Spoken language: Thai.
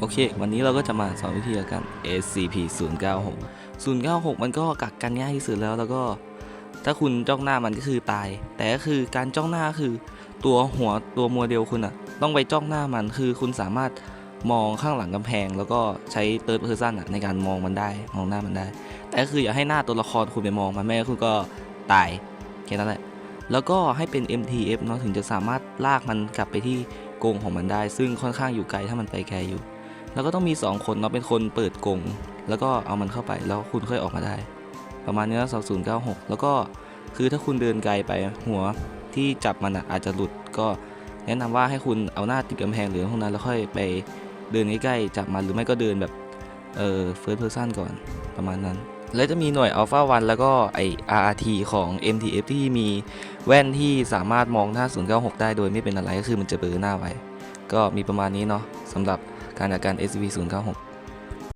โอเค วันนี้เราก็จะมาสอนวิธีการ SCP 096 096 มันก็กักกันง่ายที่สุดแล้วแล้วก็ ถ้าคุณจ้องหน้ามันก็คือตาย แต่ก็คือการจ้องหน้าคือ ตัวหัวตัวโมเดลคุณอะต้องไปจ้องหน้ามันคือคุณสามารถมองข้างหลังกำแพง แล้วก็ใช้ third person อะในการมองมันได้มองหน้ามันได้ แต่ก็คืออย่าให้หน้าตัวละครคุณไปมองมันไม่งั้นคุณก็ตายแค่นั้นแหละแล้วก็ให้เป็น MTF เนาะถึงจะสามารถลากมันกลับไปที่กรงของมันได้ ซึ่งค่อนข้างอยู่ไกลถ้ามันไปไกลอยู่ แล้วก็ต้องมี 2 คนเนาะเป็นคนเปิดกงแล้วก็เอามันเข้าไปแล้วคุณค่อยออกมาได้ ประมาณนี้สองศูนย์เก้าหกแล้วก็คือถ้าคุณเดินไกลไปหัวที่จับมันอาจจะหลุดก็แนะนำว่าให้คุณเอาหน้าติดกำแพงหรือพวกนั้นแล้วค่อยไปเดินใกล้ๆจับมันหรือไม่ก็เดินแบบเออ first person ก่อนประมาณนั้น แล้วจะมีหน่วย Alpha 1แล้วก็ไอ RRT ของ MTF ที่มีแว่นที่สามารถมองหน้า096 ได้โดยไม่เป็นอะไรก็คือมันจะเบลอหน้าไว้ ก็มีประมาณนี้เนาะสำหรับ การอาการ SV096